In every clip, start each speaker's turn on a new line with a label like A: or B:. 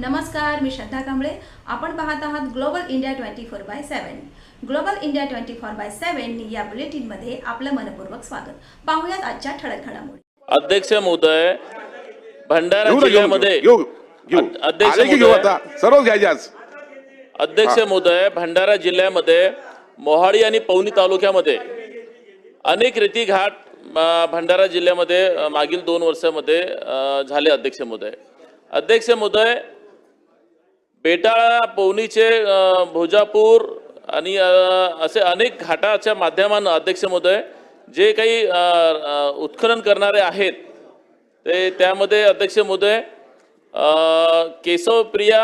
A: नमस्कार मी श्रद्धा कांबळे. आपण पाहत आहात global India twenty four by seven global India twenty four by seven या बुलेटिनमध्ये आपलं मनपूर्वक स्वागत. पाहुयात आजच्या ठळक घडामोडी.
B: अध्यक्ष महोदय भंडारा जिल्ह्यामध्ये अध्यक्ष अध्यक्ष महोदय भंडारा जिल्ह्यामध्ये मोहाडी आणि पवनी तालुक्यामध्ये अनेक रेती घाट भंडारा जिल्ह्यामध्ये मागील दोन वर्षामध्ये झाले अध्यक्ष महोदय. अध्यक्ष महोदय बेटाळा पवनीचे भोजापूर आणि असे अनेक घाटाच्या माध्यमानं अध्यक्ष महोदय जे काही उत्खनन करणारे आहेत ते त्यामध्ये अध्यक्ष महोदय केशवप्रिया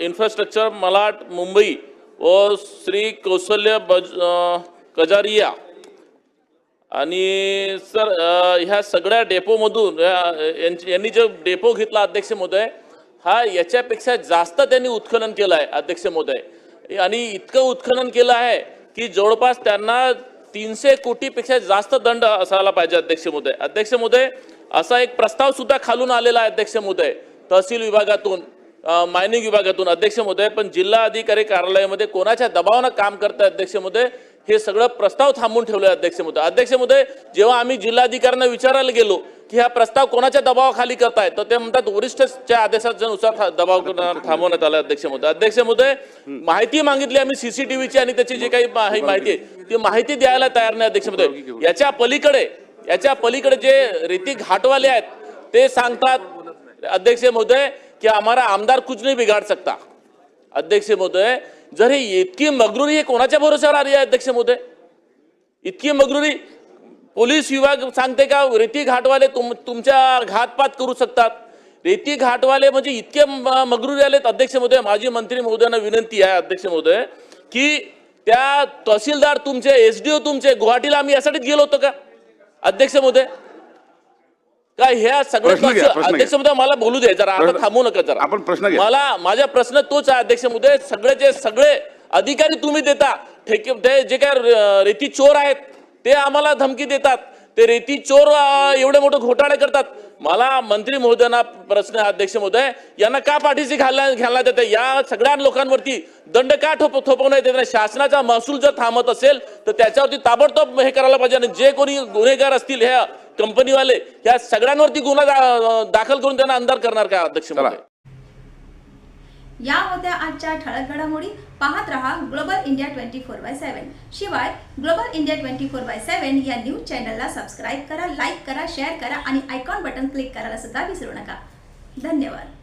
B: इन्फ्रास्ट्रक्चर मलाट मुंबई व श्री कौशल्य बज कजारिया आणि सर ह्या सगळ्या डेपोमधून या- यांनी जो डेपो घेतला अध्यक्ष महोदय हा याच्यापेक्षा जास्त त्यांनी उत्खनन केलं आहे अध्यक्ष महोदय. आणि इतकं उत्खनन केलं आहे की जवळपास त्यांना तीनशे कोटीपेक्षा जास्त दंड असायला पाहिजे अध्यक्ष महोदय. अध्यक्ष महोदय असा एक प्रस्ताव सुद्धा खालून आलेला आहे अध्यक्ष महोदय तहसील विभागातून मायनिंग विभागातून. अध्यक्ष महोदय पण जिल्हा अधिकारी कार्यालयामध्ये कोणाच्या दबावानं काम करताय अध्यक्ष महोदय हे सगळं प्रस्ताव थांबून ठेवलं आहे अध्यक्ष महोदय. अध्यक्ष महोदय जेव्हा आम्ही जिल्हाधिकाऱ्यांना विचारायला गेलो की हा प्रस्ताव कोणाच्या दबावाखाली करताय तर ते म्हणतात वरिष्ठच्या आदेशाच्या नुसार था- दबाव थांबवण्यात आला अध्यक्ष महोदय. अध्यक्ष महोदय माहिती मागितली आम्ही सीसीटीव्हीची आणि त्याची जी काही माहिती आहे ती माहिती द्यायला तयार नाही अध्यक्ष महोदय. याच्या पलीकडे याच्या पलीकडे जे रेती घाटवाले आहेत ते सांगतात अध्यक्ष महोदय की हमारा आमदार कुछ नहीं बिगाड़ सकता. अध्यक्ष महोदय जर ही इतकी मगरुरी हे कोणाच्या भरोश्यावर आली आहे अध्यक्ष महोदय? इतकी मगरुरी पोलीस विभाग सांगते का रेती घाटवाले तुम तुमच्या घातपात करू शकतात. रेती घाटवाले म्हणजे इतके मगरुरी आलेत अध्यक्ष महोदय माजी मंत्री महोदयांना विनंती आहे अध्यक्ष महोदय की त्या तहसीलदार तुमचे एस डी ओ तुमचे गुवाहाटीला आम्ही यासाठीच गेलो होतो का? अध्यक्ष महोदय का ह्या सगळ्या अध्यक्ष महोदय मला बोलू दे जरा आता थांबू नका जरा.
C: आपण प्रश्न.
B: मला माझा प्रश्न तोच आहे अध्यक्ष महोदय सगळेचे सगळे अधिकारी तुम्ही देता ठेके जे काय रेती चोर आहेत ते आम्हाला धमकी देतात. ते रेती चोर एवढे मोठे घोटाळे करतात. मला मंत्री महोदयांना प्रश्न अध्यक्ष महोदय यांना का पाठीशी घालण्या घालण्यात येते या सगळ्या लोकांवरती दंड का ठोप थोपवण्यात येत नाही शासनाचा महसूल जर थांबत असेल तर त्याच्यावरती ताबडतोब हे करायला पाहिजे. आणि जे कोणी गुन्हेगार असतील ह्या कंपनीवाले या सगळ्यांवरती गुन्हा दाखल करून त्यांना अंधार करणार का अध्यक्ष
A: या होत्या आजच्या ठळक घडामोडी. पाहत रहा global India twenty four by seven शिवाय global India twenty four by seven या न्यूज चॅनलला सबस्क्राईब करा लाईक करा शेअर करा आणि आयकॉन बटन क्लिक करायला सुद्धा विसरू नका. धन्यवाद.